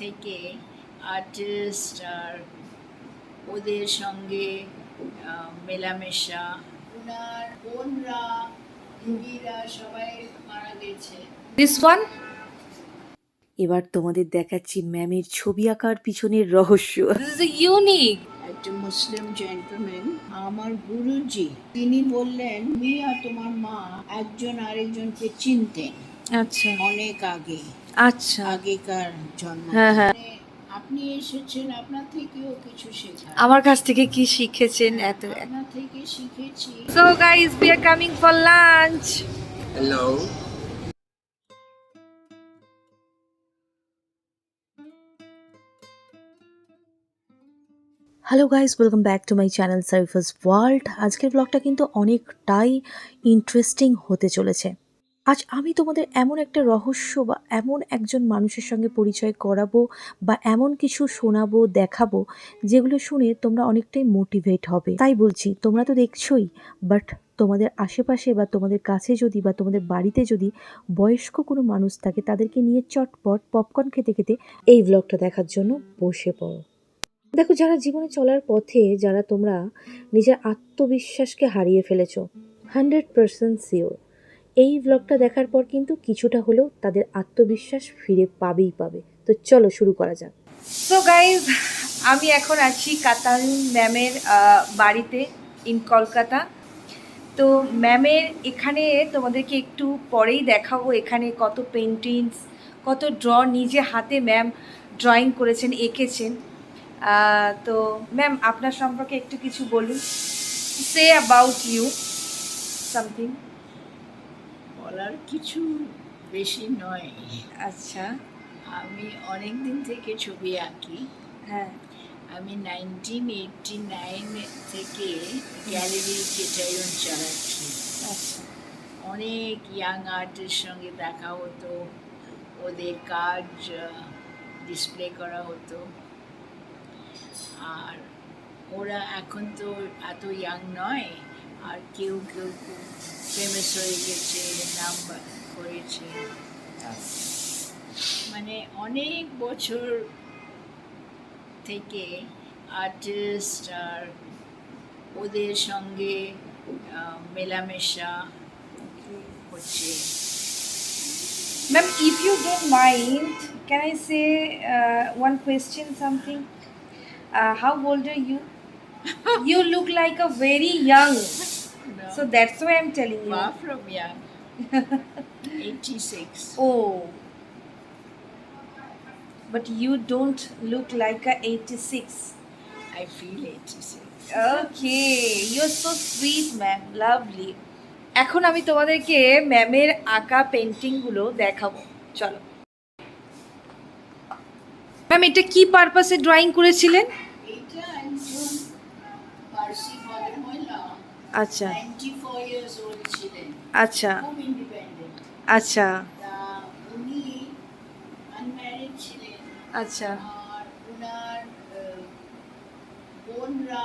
থেকে আর্টিস্ট আর ওদের সঙ্গে মেলামেশা। ওনার বোনরা দিদিরা সবাই মারা গেছে। দিস ওয়ান এবার তোমাদের দেখাচ্ছি ম্যামের ছবি আঁকার পিছনের রহস্য। ইউনিক একটা মুসলিম জেন্টলম্যান আমার গুরুজি। তিনি বললেন তুমি আর তোমার মা একজন আরেকজনকে চিনতেন আচ্ছা। অনেক আগে। আচ্ছা। আগেকার জন্ম। হ্যাঁ, হ্যাঁ। মানে আপনি এসেছেন আপনার থেকেও কিছু শেখা আমার কাছ থেকে কি শিখেছেন? এত আপনার থেকে শিখেছি। So guys we are coming for lunch Hello. Hello guys welcome back to my channel service world আজকের ব্লগটা কিন্তু অনেকটাই ইন্টারেস্টিং হতে চলেছে। আজ আমি তোমাদের এমন একটা রহস্য বা এমন একজন মানুষের সঙ্গে পরিচয় করাবো বা এমন কিছু শোনাবো, দেখাবো, যেগুলো শুনে তোমরা অনেকটাই মোটিভেট হবে। তাই বলছি, তোমরা তো দেখছোই বাট তোমাদের আশেপাশে বা তোমাদের কাছে যদি বা তোমাদের বাড়িতে যদি বয়স্ক কোনো মানুষ থাকে, তাদেরকে নিয়ে চটপট পপকর্ন খেতে খেতে এই ব্লগটা দেখার জন্য বসে পড়ো। দেখো, যারা জীবনে চলার পথে, যারা তোমরা নিজের আত্মবিশ্বাসকে হারিয়ে ফেলেছো হান্ড্রেড পার্সেন্ট শিওর এই ব্লগটা দেখার পর কিন্তু কিছুটা হলেও তাদের আত্মবিশ্বাস ফিরে পাবেই পাবে। তো চলো শুরু করা যাক। সো গাইজ আমি এখন আছি কাতারুন ম্যামের বাড়িতে ইন কলকাতা। তো ম্যামের এখানে তোমাদেরকে একটু পরেই দেখাবো এখানে কত পেন্টিংস কত ড্র নিজে হাতে ম্যাম ড্রয়িং করেছেন, এঁকেছেন। তো ম্যাম, আপনার সম্পর্কে একটু কিছু বলুন। সে অ্যাবাউট ইউ সামথিং বলার কিছু বেশি নয়। আচ্ছা। আমি অনেক দিন থেকে ছবি আঁকি। হ্যাঁ। আমি নাইনটিন এইটটি নাইন থেকে গ্যালারি কেটায়ন চালাচ্ছি। আচ্ছা। অনেক ইয়াং আর্টের সঙ্গে দেখা হতো। ওদের কাজ ডিসপ্লে করা হতো। আর ওরা এখন তো এত ইয়াং নয়। আর কেউ কেউ ফেমাস হয়ে গেছে নাম করেছে মানে অনেক বছর থেকে আর্টিস্ট আর ওদের সঙ্গে মেলামেশা হচ্ছে if you don't mind, can I say uh, one question, something? Uh, how old are you? look like a very young. No. So that's why I'm telling you. far from young 86 Oh. But you don't look like a 86. I feel 86 Okay, you're so sweet, ma'am. Lovely. এখন আমি তোমাদেরকে ম্যামের আঁকা পেন্টিংগুলো দেখাবো চলো ma'am এটা কি পারপাসে ড্রয়িং করেছিলেন এটা একজন পার্সি ভদ্রমহিলা আচ্ছা। 94 ইয়ার্স ওল্ড ছিলেন আচ্ছা। আচ্ছা। আচ্ছা। আর ওনার আহ, বোনরা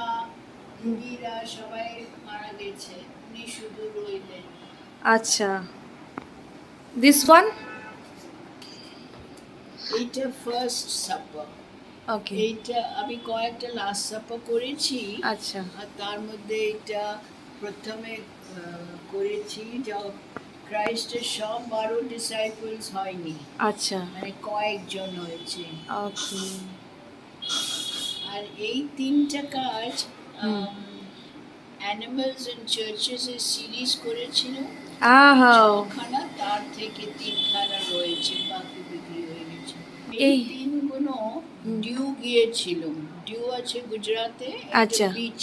দিদিরা সবাই মারা গেছে। উনি শুধু রইলেন। আচ্ছা। দিস ওয়ান এইটা ফার্স্ট সাপার ওকে এইটা আমি কয়েকটা লাস্ট সাপার করেছি। আচ্ছা। আর তার মধ্যে এটা প্রথমে করেছি যা ক্রাইস্টের সব বারো ডিসাইপলস হয়নি। আচ্ছা। মানে কয়েকজন হয়েছে। আর এই তিনটা কাজ। অ্যানিমালস অ্যান্ড চার্চেস এর সিরিজ করেছিল। আহা। ছখানা তার থেকে তিনখানা রয়েছে বাকি বিক্রি হয়ে গেছে। এই তিনগুলো ডিউ গিয়েছিল। ডিউ আছে গুজরাটে আচ্ছা। বিচ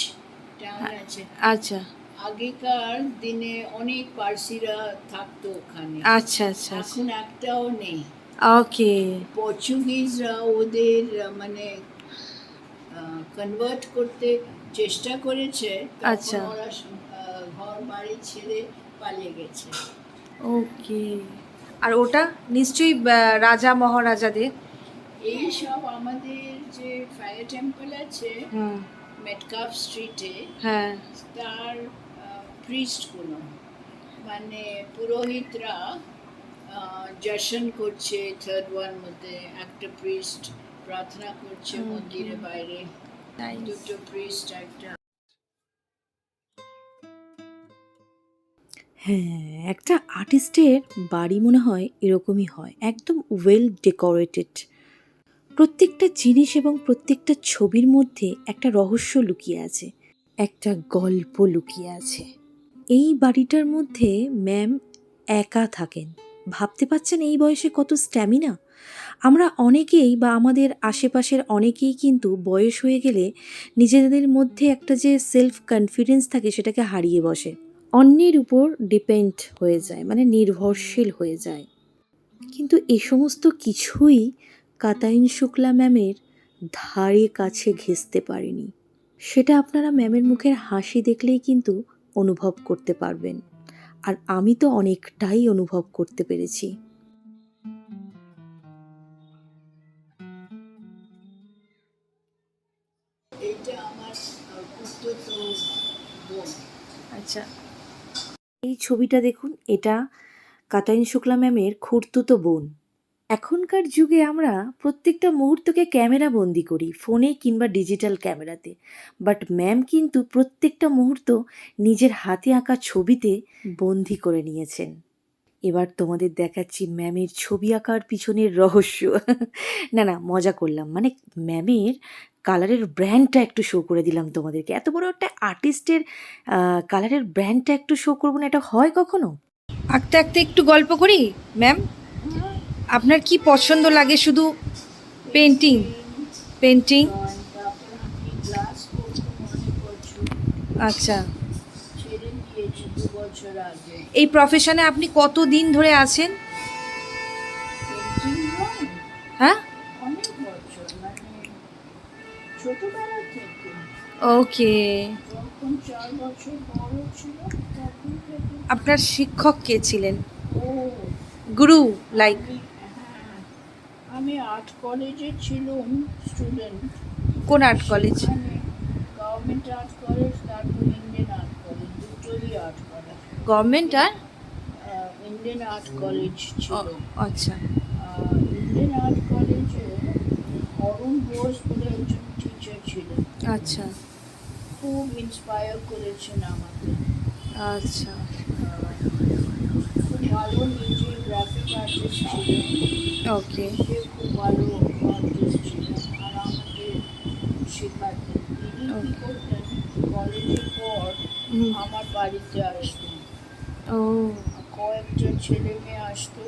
টাউন আছে। আচ্ছা। আগেকার দিনে অনেক পার্সিরা থাকতো ওখানে। আচ্ছা আচ্ছা আচ্ছা। এখন একটাও নেই। ওকে। পর্চুগিজরা ওদের মানে কনভার্ট করতে চেষ্টা করেছে আচ্ছা। ওরা ঘর বাড়ি ছেড়ে পালিয়ে গেছে। ওকে। আর ওটা নিশ্চয়ই রাজা মহারাজাদের? এই সব আমাদের যে ফায়ার টেম্পল আছে মেটকাপ স্ট্রিটে হ্যাঁ। তার প্রিস্টগুলো মানে পুরোহিতরা জশন করছে থার্ড ওয়ান মধ্যে একটা প্রিস্ট প্রার্থনা করছে. মন্দিরের বাইরে. দুটো প্রিস্ট একটা হ্যাঁ একটা আর্টিস্টের বাড়ি মনে হয় এরকমই হয়। একদম ওয়েল ডেকোরেটেড প্রত্যেকটা জিনিস এবং প্রত্যেকটা ছবির মধ্যে একটা রহস্য লুকিয়ে আছে। একটা গল্প লুকিয়ে আছে। এই বাড়িটার মধ্যে ম্যাম একা থাকেন। ভাবতে পাচ্ছেন এই বয়সে কত স্ট্যামিনা? আমরা অনেকেই বা আমাদের আশেপাশের অনেকেই কিন্তু বয়স হয়ে গেলে নিজেদের মধ্যে একটা যে সেলফ কনফিডেন্স থাকে সেটাকে হারিয়ে বসে। অন্যের উপর ডিপেন্ড হয়ে যায় মানে নির্ভরশীল হয়ে যায়। কিন্তু এ সমস্ত কিছুই কাতাইন শুক্লা ম্যামের ধারে কাছে ঘেঁচতে পারেনি। সেটা আপনারা ম্যামের মুখের হাসি দেখলেই কিন্তু অনুভব করতে পারবেন। আর আমি তো অনেকটাই অনুভব করতে পেরেছি। আচ্ছা। এই ছবিটা দেখুন এটা কাতাইন শুক্লা ম্যামের খুঁড়তুতো বোন। এখনকার যুগে আমরা প্রত্যেকটা মুহূর্তকে ক্যামেরা বন্দি করি, ফোনে কিংবা ডিজিটাল ক্যামেরাতে। বাট ম্যাম কিন্তু প্রত্যেকটা মুহূর্ত নিজের হাতে আঁকা ছবিতে বন্দি করে নিয়েছেন। এবার তোমাদের দেখাচ্ছি ম্যামের ছবি আঁকার পিছনের রহস্য। না না, মজা করলাম। মানে ম্যামের কালারের ব্র্যান্ডটা একটু শো করে দিলাম তোমাদেরকে। এত বড় একটা আর্টিস্টের কালারের ব্র্যান্ডটা একটু শো করব না, এটা হয় কখনো? আঁকতে আঁকতে একটু গল্প করি? ম্যাম? আপনার কি পছন্দ লাগে শুধু পেন্টিং পেন্টিং আচ্ছা। এই প্রফেশনে আপনি কত দিন ধরে আছেন? হ্যাঁ? ওকে। আপনার শিক্ষক কে ছিলেন? গুরু লাইক আমি আর্ট কলেজে ছিলাম স্টুডেন্ট কোন আর্ট কলেজ মানে গভর্নমেন্ট আর্ট কলেজ তারপর ইন্ডিয়ান আর্ট কলেজ দুটোই আর্ট কলেজ গভর্নমেন্ট আর? ইন্ডিয়ান আর্ট কলেজ ছিল। আচ্ছা। ইন্ডিয়ান আর্ট কলেজে অরুণ বোস বলে একজন টিচার ছিলেন। আচ্ছা। খুব ইন্সপায়ার করেছেন আমাকে। আচ্ছা। খুব ভালো নিজে গ্রাফিক আর্টিস্ট ছিলেন। ওকে পর আমার বাড়িতে আসতেন ও। কয়েকটা ছেলে মেয়ে আসতো।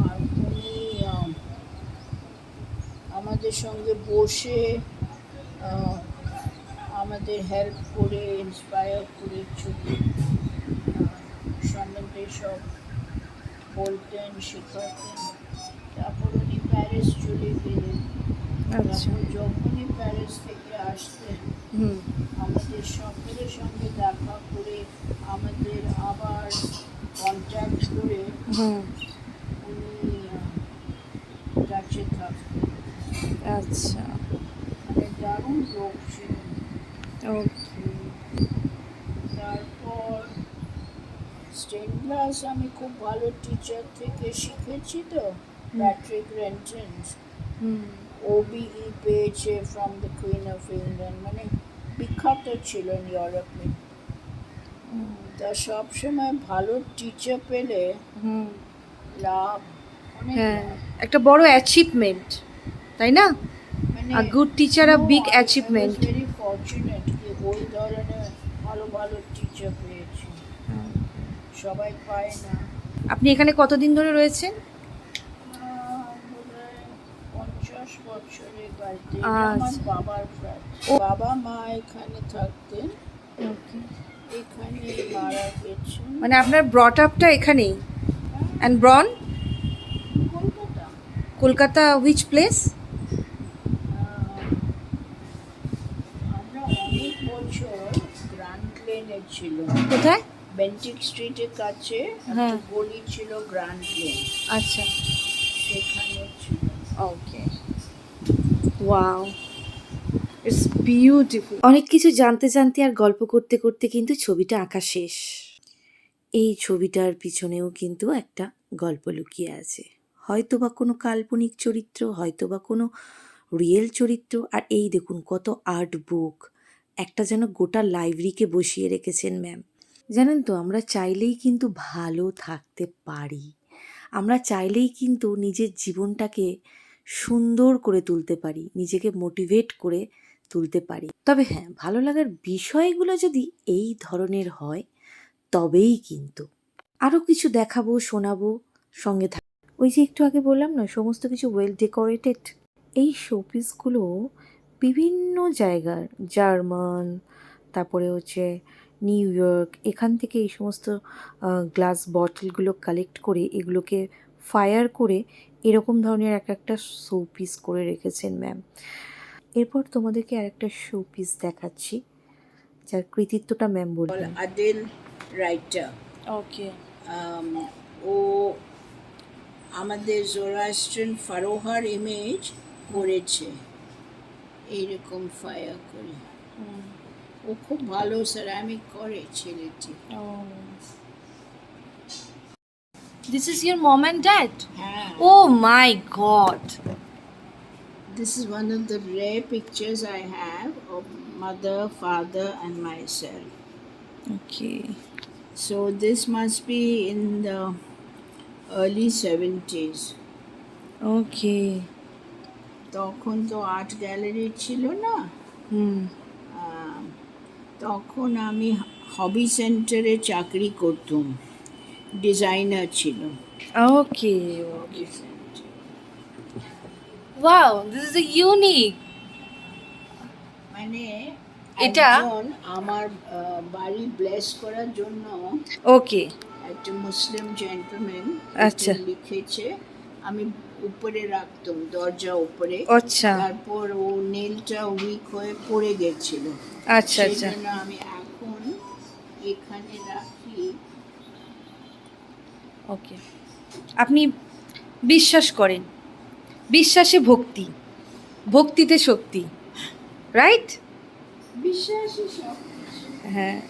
আর উনি আমাদের সঙ্গে বসে আমাদের হেল্প করে ইন্সপায়ার করে ছবি সম্বন্ধে সব বলতেন শেখাতেন। তারপর উনি প্যারিস চলে গেলেন। আচ্ছা। তারপর যখনই প্যারিস থেকে আসতেন হুম। আমাদের সকলের সঙ্গে দেখা করে আমাদের আবার কন্ট্যাক্ট করে উনি কাছে থাকতেন আচ্ছা। মানে দারুণ লোক ছিলেন। ওকে। তারপর স্টেন ক্লাস আমি খুব ভালো টিচার থেকে শিখেছি তো। রেন্টেন্স হুম ওবিই পেয়েছে from the queen of England মানে বিখ্যাত ছিলেন ইউরোপে তা সবসময় ভালো টিচার পেলে লাভ হ্যাঁ। একটা বড় অ্যাচিভমেন্ট তাই না? মানে a good teacher a big achievement very fortunate কি ওই ধরনের ভালো ভালো টিচার পেয়েছি। সবাই পায় না। আপনি এখানে কতদিন ধরে রয়েছেন? বছরের আচ্ছা। আমার বাবার বাবা মা এখানে থাকতেন। এখানে মারা গেছেন। মানে আপনার ব্রট আপটা এখানেই? And born Kolkata. Kolkata which place আমরা অনেক বছর গ্র্যান্ড লেনে ছিল কোথায়? বেন্টিক স্ট্রিটের কাছে হ্যাঁ। গলি ছিল গ্র্যান্ড লেন আচ্ছা। সেখানে ছিল ওকে ওয়াও ইটস বিউটিফুল অনেক কিছু জানতে জানতে আর গল্প করতে করতে কিন্তু ছবিটা আঁকা শেষ। এই ছবিটার পিছনেও কিন্তু একটা গল্প লুকিয়ে আছে। হয়তো বা কোনো কাল্পনিক চরিত্র হয়তো বা কোনো রিয়েল চরিত্র। আর এই দেখুন কত আর্ট বুক একটা যেন গোটা লাইব্রেরিকে বসিয়ে রেখেছেন ম্যাম জানেন তো, আমরা চাইলেই কিন্তু ভালো থাকতে পারি। আমরা চাইলেই কিন্তু নিজের জীবনটাকে সুন্দর করে তুলতে পারি, নিজেকে মোটিভেট করে তুলতে পারি। তবে হ্যাঁ ভালো লাগার বিষয়গুলো যদি এই ধরনের হয়, তবেই কিন্তু। আরও কিছু দেখাবো, শোনাবো, সঙ্গে থাক ওই যে একটু আগে বললাম না, সমস্ত কিছু ওয়েল ডেকোরেটেড এই শোপিসগুলো বিভিন্ন জায়গার, জার্মান, তারপরে হচ্ছে নিউ ইয়র্ক, এখান থেকে এই সমস্ত গ্লাস বটলগুলো কালেক্ট করে এগুলোকে ফায়ার করে এরকম ধরনের এক একটা শো পিস করে রেখেছেন ম্যাম এরপর তোমাদেরকে আর একটা শো পিস দেখাচ্ছি যার কৃতিত্বটা ম্যাম বলবেন আদেল রাইটার ওকে ও আমাদের জোরাস্ট্রেন ফারোহার ইমেজ করেছে। এইরকম ফায়ার করে। ও খুব ভালো সেরামিক করে ছেলেটি। This is your mom and dad হ্যাঁ oh my god This is one of the rare pictures I have of mother, father, and myself. Okay So this must be in the early 70s. Okay তখন তো art gallery ছিল না হুম আহ, তখন আমি হবি সেন্টারে চাকরি করতাম ডিজাইনার ছিল। Okay okay wow this is a unique মানে এটা- আমার বাড়ি ব্লেস করার জন্য ওকে একটা মুসলিম জেন্টলম্যান আচ্ছা। লিখেছে। আমি উপরে রাখতাম দরজা উপরে। আচ্ছা। তারপর ও নেলটা উইক হয়ে পড়ে গেছিল। আচ্ছা আচ্ছা। আমি এখন এখানে রাখি ওকে আপনি বিশ্বাস করেন। বিশ্বাসে ভক্তি। ভক্তিতে শক্তি। রাইট বিশ্বাসী হ্যাঁ।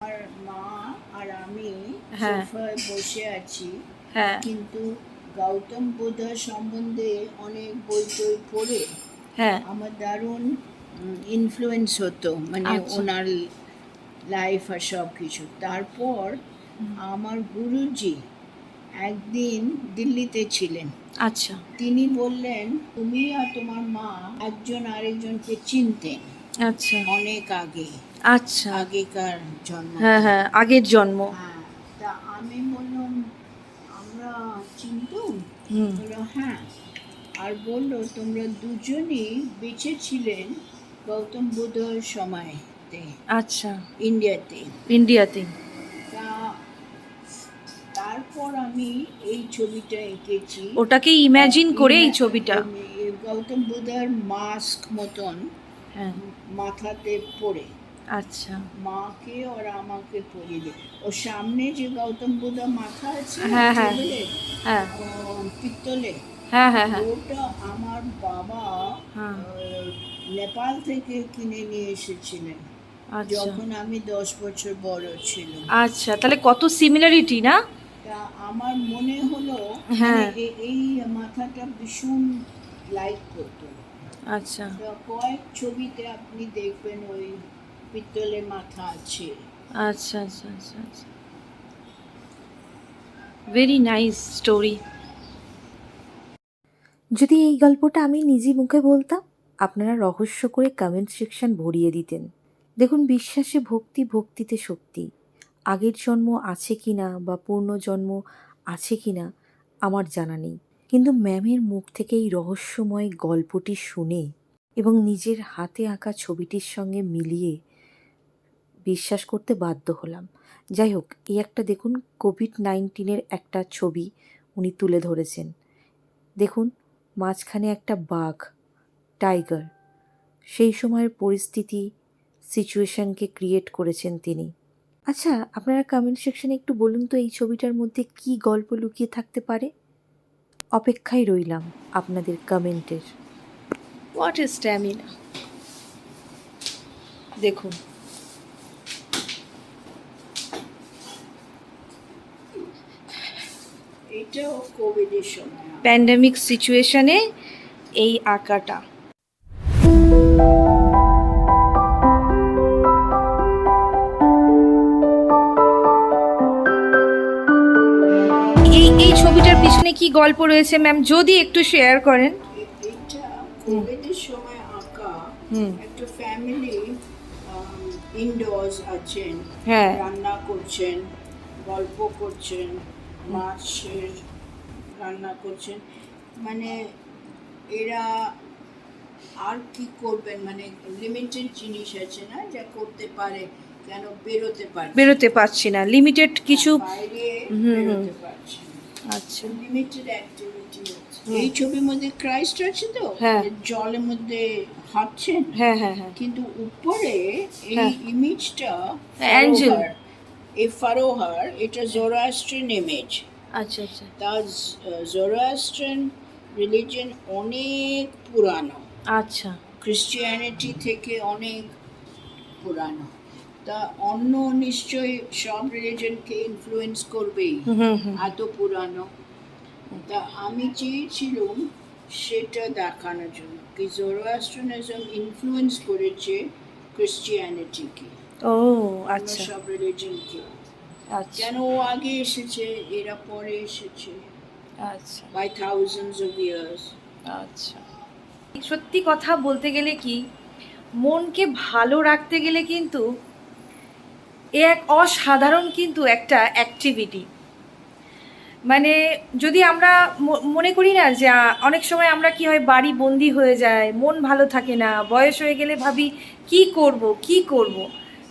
আর মা আর আমি হ্যাঁ। বসে আছি। হ্যাঁ। কিন্তু গৌতম বুদ্ধ সম্বন্ধে অনেক বই টই পড়ে। হ্যাঁ। আমার দারুণ ইনফ্লুয়েন্স হতো। মানে আচ্ছা। ওনার লাইফ আর সব কিছু তারপর আমার গুরুজি একদিন দিল্লিতে ছিলেন। আচ্ছা। তিনি বললেন তুমি আর তোমার মা একজন আরেকজনকে চিনতেন আচ্ছা। অনেক আগে। আচ্ছা। আগেকার জন্ম। হ্যাঁ হ্যাঁ আগের জন্ম। হ্যাঁ তা আমি বললাম আমরা চিনতুম হুম। বলল হ্যাঁ। আর বলল তোমরা দুজনই বেঁচে ছিলেন গৌতম বুদ্ধর সময়তে আচ্ছা। ইন্ডিয়াতে। ইন্ডিয়াতে। তারপর আমি এই ছবিটা এঁকেছি। ওটাকে ইমাজিন করে এই ছবিটা। গৌতম বুদ্ধার মাস্ক মতন হ্যাঁ। মাথাতে পড়ে আচ্ছা। মাকে আর আমাকে পরিয়ে দে ও সামনে যে গৌতম বুদ্ধা মাথা আছে হ্যাঁ, হ্যাঁ। হ্যাঁ। পিত্তলে হ্যাঁ হ্যাঁ হ্যাঁ। ওটা আমার বাবা হ্যাঁ। নেপাল থেকে কিনে নিয়ে এসেছিলেন। আচ্ছা। যখন আমি দশ বছর বড় ছিল আচ্ছা তাহলে কত সিমিলারিটি না? তা আমার মনে হলো হ্যাঁ। মানে এই মাথাটা ভীষণ লাইক করতো। আচ্ছা। কয়েক ছবিতে আপনি দেখবেন ওই পিত্তলের মাথা আছে। আচ্ছা আচ্ছা আচ্ছা আচ্ছা। ভেরি নাইস স্টোরি যদি এই গল্পটা আমি নিজে মুখে বলতাম আপনারা রহস্য করে কমেন্ট সেকশন ভরিয়ে দিতেন। দেখুন বিশ্বাসে ভক্তি ভক্তিতে শক্তি। আগের জন্ম আছে কি না বা পূর্ণজন্ম আছে কি না, আমার জানা নেই। কিন্তু ম্যামের মুখ থেকে এই রহস্যময় গল্পটি শুনে এবং নিজের হাতে আঁকা ছবিটির সঙ্গে মিলিয়ে বিশ্বাস করতে বাধ্য হলাম। যাই হোক, এই একটা দেখুন কোভিড নাইন্টিনের একটা ছবি উনি তুলে ধরেছেন। দেখুন, মাঝখানে একটা বাঘ, টাইগার। সেই সময়ের পরিস্থিতি সিচুয়েশনকে ক্রিয়েট করেছেন তিনি। আচ্ছা আপনারা কমেন্ট সেকশনে একটু বলুন তো এই ছবিটার মধ্যে কি গল্প লুকিয়ে থাকতে পারে? অপেক্ষায় রইলাম আপনাদের কমেন্টের হোয়াট ইজ স্ট্যামিনা দেখুন। এটাও কোভিডের সময়। প্যান্ডামিক সিচুয়েশনে এই আঁকাটা কি গল্প রয়েছে ম্যাম যদি একটু শেয়ার করেন। এটা কোভিডের সময় আঁকা। একটা ফ্যামিলি ইনডোর্স আছেন হ্যাঁ। রান্না করছেন গল্প করছেন মাছের রান্না করছেন মানে এরা আর কি করবেন? মানে লিমিটেড জিনিস আছে না যা করতে পারে কেন বেরোতে পারে বেরোতে পারছি না। লিমিটেড কিছু বাইরে। বেরোতে পারছে আচ্ছা। লিমিটেড অ্যাক্টিভিটি এই ছবির মধ্যে ক্রাইস্ট আছে তো? হ্যাঁ। জলের মধ্যে হাঁটছেন? হ্যাঁ হ্যাঁ হ্যাঁ। কিন্তু উপরে এই। ইমেজটা. এই ফারোহার এটা ইমেজ আচ্ছা আচ্ছা। তা জোরাস্ট্রিয়ান রিলিজন অনেক পুরানো। আচ্ছা। ক্রিশ্চিয়ানিটি থেকে অনেক পুরানো। তা অন্য নিশ্চয়ই সব রিলিজনকে ইনফ্লুয়েন্স করবেই এত পুরানো। তা আমি চেয়েছিলাম সেটা দেখানোর জন্য কি জোরোয়াস্ট্রিয়ানিজম ইনফ্লুয়েন্স করেছে ক্রিশ্চিয়ানিটিকে ও আচ্ছা। সব রিলিজনকে আচ্ছা। কেন ও আগে এসেছে এরা পরে এসেছে? আচ্ছা। বাই থাউজেন্ডস অফ ইয়ার্স আচ্ছা। সত্যি কথা বলতে গেলে কি মনকে ভালো রাখতে গেলে কিন্তু এ এক অসাধারণ কিন্তু একটা অ্যাক্টিভিটি মানে যদি আমরা মনে করি না যে অনেক সময় আমরা কি হয় বাড়ি বন্দি হয়ে যায় মন ভালো থাকে না, বয়স হয়ে গেলে ভাবি কি করব কি করব?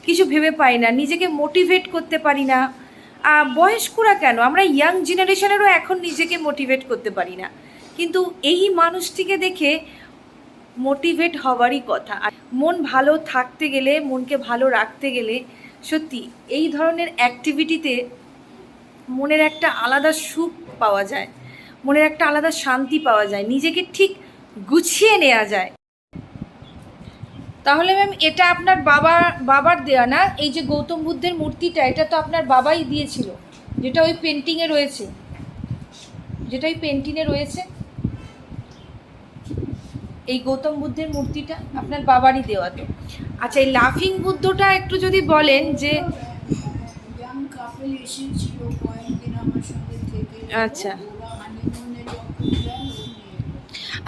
কিছু ভেবে পাই না, নিজেকে মোটিভেট করতে পারি না। বয়স্করা কেন? আমরা ইয়াং জেনারেশনেরও এখন নিজেকে মোটিভেট করতে পারি না। কিন্তু এই মানুষটিকে দেখে মোটিভেট হওয়ারই কথা। মন ভালো থাকতে গেলে, মনকে ভালো রাখতে গেলে সত্যি, এই ধরনের অ্যাক্টিভিটিতে মনের একটা আলাদা সুখ পাওয়া যায়, মনের একটা আলাদা শান্তি পাওয়া যায়, নিজেকে ঠিক গুছিয়ে নেওয়া যায়। তাহলে ম্যাম এটা আপনার বাবা, বাবার দেয়া না? এই যে গৌতম বুদ্ধের মূর্তিটা, এটা তো আপনার বাবাই দিয়েছিল, যেটা ওই পেন্টিংয়ে রয়েছে। যেটা ওই পেন্টিংয়ে রয়েছে। এই গৌতম বুদ্ধের মূর্তিটা আপনার বাবারই দেওয়া তো আচ্ছা এই লাফিং বুদ্ধটা একটু যদি বলেন যে আচ্ছা।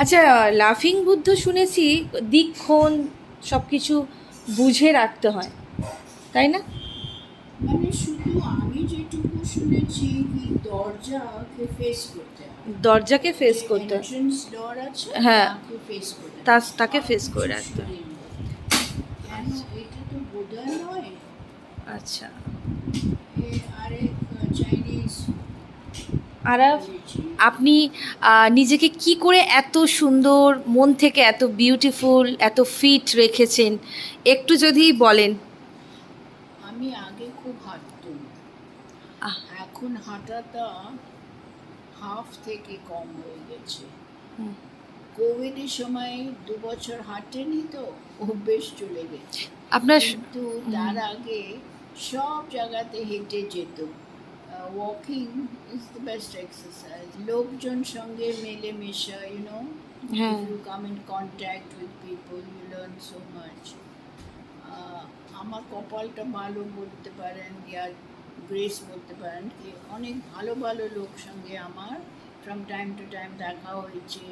আচ্ছা লাফিং বুদ্ধ শুনেছি দিকক্ষণ সব কিছু বুঝে রাখতে হয়। তাই না? মানে শুধু আমি যেটুকু শুনেছি দরজাকে ফেস হয় দরজাকে ফেস করতে। হয়। তাকে ফেস করে রাখতে। এটা তো নয়। আচ্ছা। আর আপনি নিজেকে কি করে এত সুন্দর মন থেকে এত বিউটিফুল এত ফিট রেখেছেন? একটু যদি বলেন। আমি আগে খুব হাঁটতাম। এখন হাঁটাটা হাফ থেকে কম হয়ে গেছে। কোভিডের সময় দু বছর হাঁটেনি তো অভ্যেস চলে গেছে। আপনার কিন্তু তার আগে সব জায়গাতে হেঁটে যেত। Walking is the best exercise লোকজন সঙ্গে মেলেমেশা ইউনো হ্যাঁ। You come in contact with people you learn so much আমার কপালটা ভালো বলতে পারেন ইয়ার গ্রেস বলতে পারেন। কি অনেক ভালো ভালো লোক সঙ্গে আমার ফ্রম টাইম টু টাইম দেখা হয়েছে।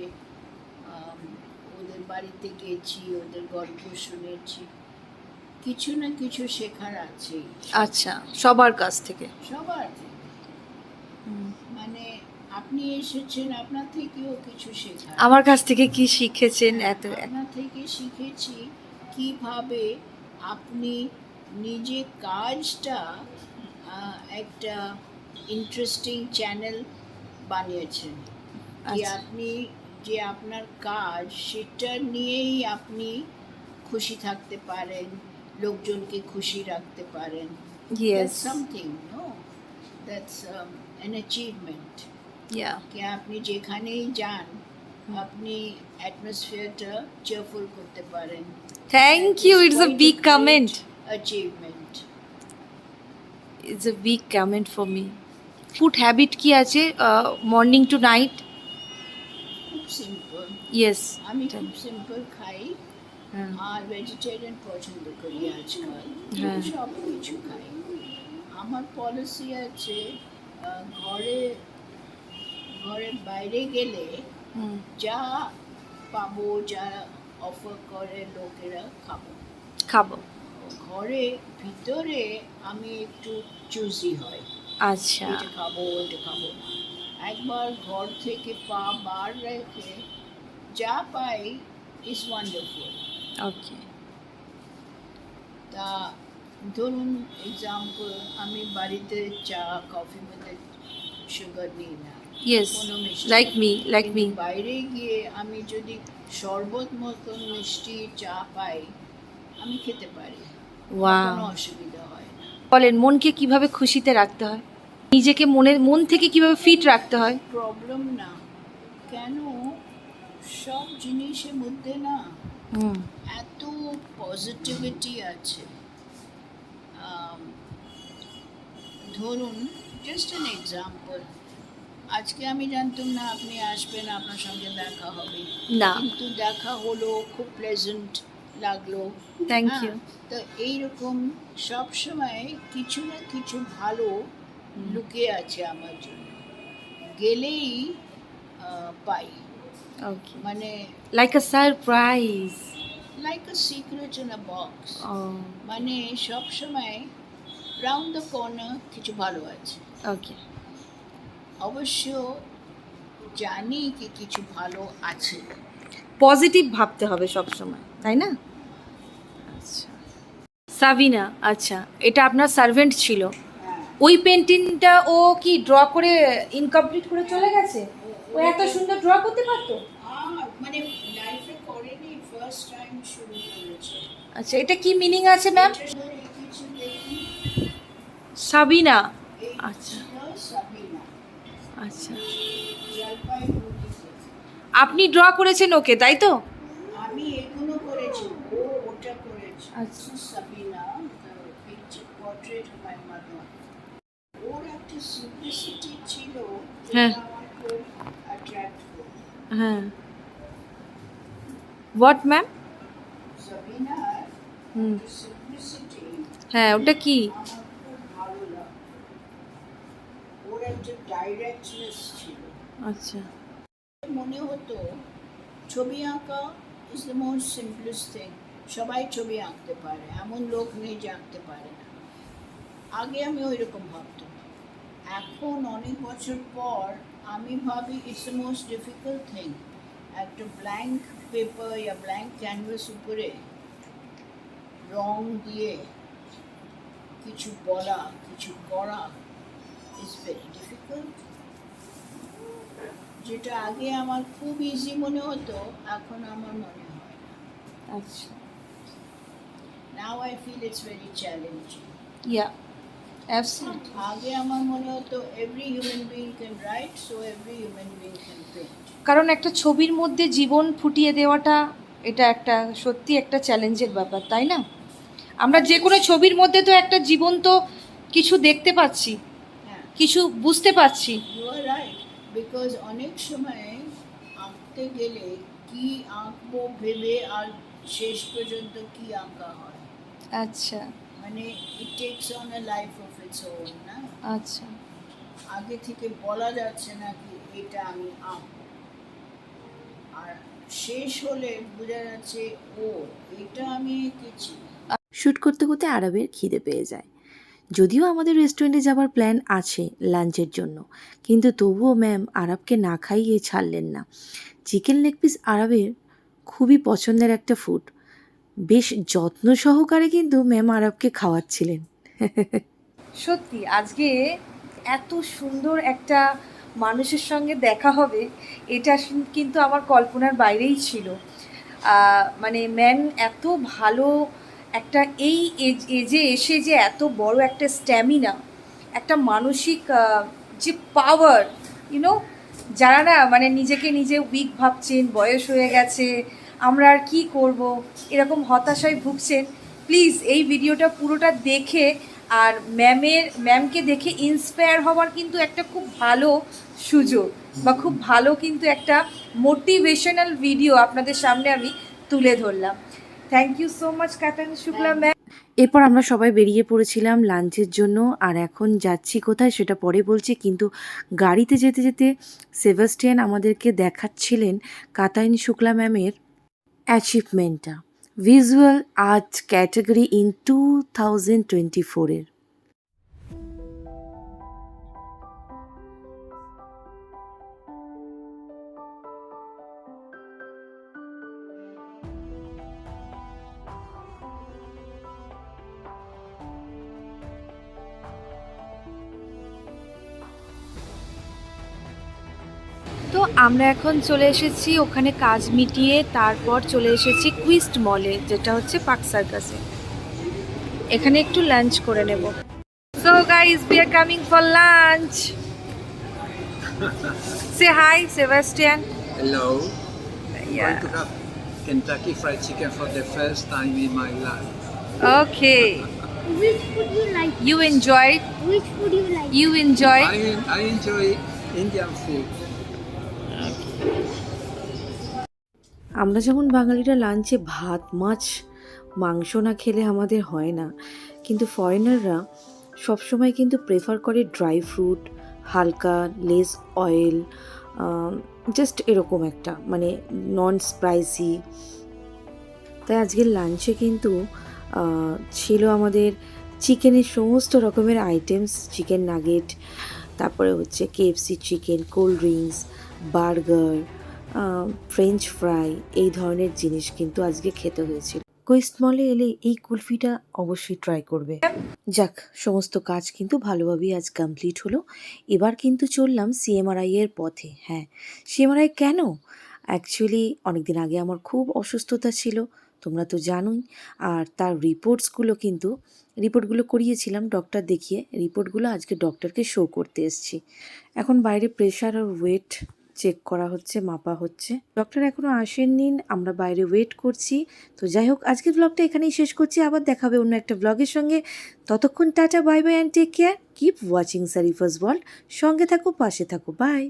ওদের বাড়িতে গেছি ওদের গল্প শুনেছি। কিছু না কিছু শেখার আছে। আচ্ছা সবার কাছ থেকে? সবার মানে আপনি এসেছেন আপনার থেকেও কিছু শেখার আমার কাছ থেকে কি শিখেছেন? এত আপনার থেকে শিখেছি কীভাবে আপনি নিজে কাজটা একটা ইন্টারেস্টিং চ্যানেল বানিয়েছেন। কি আচ্ছা। আপনি যে আপনার কাজ সেটা নিয়েই আপনি খুশি থাকতে পারেন লোকজনকে খুশি রাখতে পারেন? That's um, an achievement. ইয়া কি আপনি যেখানেই যান আপনি অ্যাটমসফিয়ারটা চেয়ারফুল করতে পারেন। Thank you it's a big comment achievement it's a big comment for me food habit কি আছে? মর্নিং টু নাইট খুব সিম্পল ইয়েস আমি খুব সিম্পল খাই হ্যাঁ। আর ভেজিটেরিয়ান পছন্দ করি আজকাল। হ্যাঁ। সব কিছু খাই। আমার পলিসি আছে ঘরে ঘরের বাইরে গেলে যা পাবো যা অফার করে লোকেরা খাব। খাব। ঘরে ভিতরে আমি একটু চুজি হয়। আচ্ছা। এটা খাব এটা খাব। না একবার ঘর থেকে পা বার রেখে যা পাই ইজ ওয়ান্ডারফুল ওকে তা ধরুন এক্সাম্পল আমি বাড়িতে চা কফি মধ্যে সুগার নিই না। Yes like me like me বাইরে গিয়ে আমি যদি শরবত মতন মিষ্টি চা পাই আমি খেতে পারি। কোনো অসুবিধা হয় না। বলেন মনকে কীভাবে খুশিতে রাখতে হয়? নিজেকে মনের মন থেকে কীভাবে ফিট রাখতে হয়? প্রবলেম না। কেন? সব জিনিসের মধ্যে না এত পজিটিভিটি আছে। ধরুন জাস্ট অ্যান এক্সাম্পল আজকে আমি জানতাম না আপনি আসবেন আপনার সঙ্গে দেখা হবে। না। কিন্তু দেখা হলো খুব প্লেজেন্ট লাগল। থ্যাংক ইউ তো এইরকম সব সময় কিছু না কিছু ভালো লুকিয়ে আছে আমার জন্য। গেলেই পাই। মানে like a surprise like a secret in a box মানে সব সময় রাউন্ড দ্য কর্নার কিছু ভালো আছে। ওকে অবশ্য জানি কি কিছু ভালো আছে। পজিটিভ ভাবতে হবে সব সময় তাই না? আচ্ছা। সাবিনা আচ্ছা এটা আপনার সার্ভেন্ট ছিল। ওই পেন্টিংটা ও কি ড্র করে ইনকমপ্লিট করে চলে গেছে? ও এত সুন্দর ড্র করতে পারতো? মানে লাইফে করেনি ফার্স্ট টাইম শুরু করেছে আচ্ছা এটা কি মিনিং আছে ম্যাম সাবিনা। আচ্ছা। আচ্ছা। আপনি ড্র করেছেন ওকে, তাই তো আমি এগুলো করেছি ও ওটা করেছে আচ্ছা। Sabina picture portrait of my mother ওর একটা সিম্পলিসিটি ছিল হ্যাঁ। যেটা আমার খুব অ্যাট্রাক্ট করে হ্যাঁ হোয়াট ম্যাম সাবিনার হুম সিম্পলিসিটি হ্যাঁ ওটা কি আমার খুব ভালো লাগে ওর একটা ডাইরেক্টনেস ছিল আচ্ছা মনে হতো ছবি আঁকা is the most simplest thing সবাই ছবি আঁকতে পারে, এমন লোক নেই যে আঁকতে পারে না। আগে আমি ওই রকম ভাবতাম। এখন অনেক বছর পর আমি ভাবি it's the most difficult thing একটা ব্ল্যাঙ্ক পেপার या ব্ল্যাঙ্ক ক্যানভাস উপরে রং দিয়ে কিছু বলা, কিছু করা ইজ ভেরি ডিফিকাল্ট যেটা আগে আমার খুব ইজি মনে হতো, এখন আমার মনে হয় আচ্ছা। I feel it's very challenging yeah absolute আগে আমার মনে হতো কারণ একটা ছবির মধ্যে জীবন ফুটিয়ে দেওয়াটা এটা একটা সত্যি একটা চ্যালেঞ্জের ব্যাপার তাই না? আমরা যে কোনো ছবির মধ্যে তো একটা জীবন তো কিছু দেখতে পাচ্ছি হ্যাঁ। কিছু বুঝতে পারছি ইউ আর রাইট বিকজ অনেক সময় আঁকতে গেলে কি আঁকবো ভেবে আর শেষ পর্যন্ত কি আঁকা হয়? আচ্ছা। মানে it takes on a life of its own না? আচ্ছা। আগে থেকে বলা যাচ্ছে না কি এটা আমি আঁকবো আর শেষ হলে বোঝা যাচ্ছে ও এটা আমি এঁকেছি। শ্যুট করতে করতে আরবের খিদে পেয়ে যায়। যদিও আমাদের রেস্টুরেন্টে যাবার প্ল্যান আছে লাঞ্চের জন্য কিন্তু তবুও ম্যাম আরবকে না খাইয়ে ছাড়লেন না। চিকেন লেগ পিস আরবের খুবই পছন্দের একটা ফুড। বেশ যত্ন সহকারে কিন্তু ম্যাম আরবকে খাওয়াচ্ছিলেন। সত্যি, আজকে এত সুন্দর একটা মানুষের সঙ্গে দেখা হবে, এটা কিন্তু আমার কল্পনার বাইরেই ছিল। মানে ম্যান এত ভালো একটা এই এজে এসে যে এত বড় একটা স্ট্যামিনা একটা মানসিক যে পাওয়ার ইউনো যারা না মানে নিজেকে নিজে উইক ভাবছেন, বয়স হয়ে গেছে আমরা আর কি করব? এরকম হতাশায় ভুগছেন। প্লিজ এই ভিডিওটা পুরোটা দেখে আর ম্যামের, ম্যামকে দেখে ইন্সপায়ার হওয়ার কিন্তু একটা খুব ভালো সুযোগ বা খুব ভালো কিন্তু একটা মোটিভেশনাল ভিডিও আপনাদের সামনে আমি তুলে ধরলাম। থ্যাংক ইউ সো মাচ কাতান শুক্লা ম্যাম এরপর আমরা সবাই বেরিয়ে পড়েছিলাম লাঞ্চের জন্য, আর এখন যাচ্ছি কোথায় সেটা পরে বলছি, কিন্তু গাড়িতে যেতে যেতে সেভাস্টিয়ান আমাদেরকে দেখাচ্ছিলেন কাতাইন শুক্লা ম্যামের অ্যাচিভমেন্টটা visual art category in two thousand twenty ফোরের আমরা এখন চলে এসেছি ওখানে কাজ মিটিয়ে তারপর চলে এসেছি কুইস্ট মলে যেটা হচ্ছে পার্ক সার্কাসে এখানে একটু লাঞ্চ করে নেব so guys we are coming for lunch say hi Sebastian Hello. Going to have Kentucky Fried Chicken for the first time in my life. Okay Which food you like? You enjoy Which food you like? You enjoy I, I enjoy Indian food. আমরা যেমন বাঙালিরা লাঞ্চে ভাত, মাছ, মাংস না খেলে আমাদের হয় না। কিন্তু ফরেনাররা সবসময় কিন্তু প্রেফার করে ড্রাই ফ্রুট হালকা লেস অয়েল জাস্ট এরকম একটা মানে নন স্পাইসি তাই আজকের লাঞ্চে কিন্তু ছিল আমাদের চিকেনের সমস্ত রকমের আইটেমস চিকেন নাগেট তারপরে হচ্ছে KFC chicken cold drinks burger French fry এই ধরনের জিনিস কিন্তু আজকে খেতে হয়েছিল। কোয়েস্ট মলে এলে এই কুলফিটা অবশ্যই ট্রাই করবে। যাক সমস্ত কাজ কিন্তু ভালোভাবেই আজ কমপ্লিট হলো। এবার কিন্তু চললাম সিএমআরআই এর পথে। হ্যাঁ সিএমআরআই কেন? অ্যাকচুয়ালি অনেকদিন আগে আমার খুব অসুস্থতা ছিল তোমরা তো জানোই। আর তার রিপোর্টসগুলো কিন্তু রিপোর্টগুলো করিয়েছিলাম ডক্টর দেখিয়ে। রিপোর্টগুলো আজকে ডক্টরকে শো করতে এসেছি। এখন বাইরে প্রেশার আর ওয়েট চেক করা হচ্ছে, মাপা হচ্ছে। ডক্টর এখনও আসেননি, আমরা বাইরে ওয়েট করছি। তো যাই হোক, আজকের ব্লগটা এখানেই শেষ করছি। আবার দেখাবে অন্য একটা ব্লগের সঙ্গে। ততক্ষণ tata bye bye and take care keep watching সারিফাস বল সঙ্গে থাকো, পাশে থাকো বাই